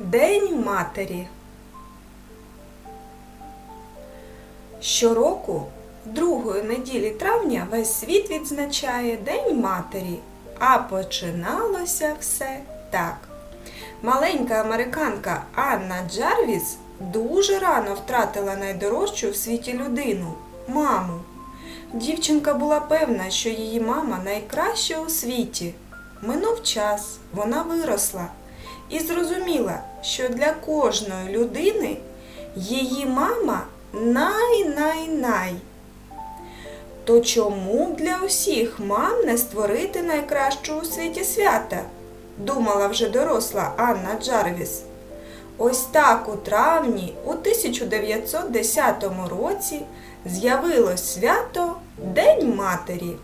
День матері. Щороку, другої неділі травня, весь світ відзначає День матері. А починалося все так. Маленька американка Анна Джарвіс дуже рано втратила найдорожчу в світі людину маму. Дівчинка була певна, що її мама найкраща у світі. Минув час, вона виросла і зрозуміла, що для кожної людини її мама най-най-най. То чому б для усіх мам не створити найкращого у світі свята? думала вже доросла Анна Джарвіс. Ось так у травні у 1910 році з'явилось свято День Матері.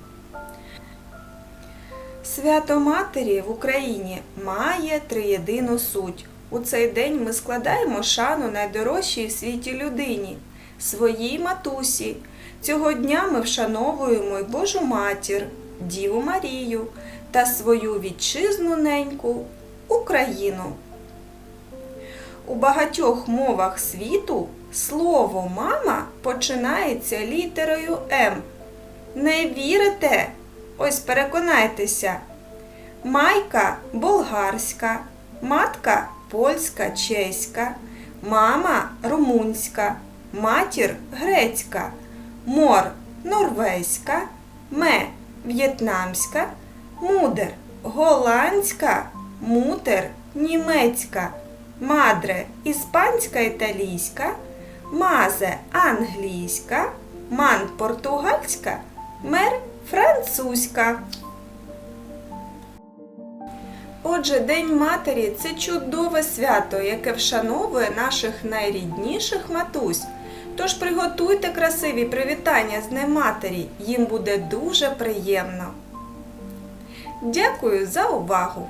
Свято Матері в Україні має триєдину суть. У цей день ми складаємо шану найдорожчій в світі людині, своїй матусі. Цього дня ми вшановуємо й Божу матір, Діву Марію та свою вітчизну неньку Україну. У багатьох мовах світу слово мама починається літерою М. Не вірите? Ось переконайтеся. Майка болгарська, матка польська, чеська, мама румунська, матір грецька, мор норвезька, ме в'єтнамська, мудер голландська, мутер німецька, мадре іспанська італійська, мазе англійська, ман португальська, мер французька. Отже, День матері це чудове свято, яке вшановує наших найрідніших матусь. Тож приготуйте красиві привітання з Днем матері, їм буде дуже приємно. Дякую за увагу!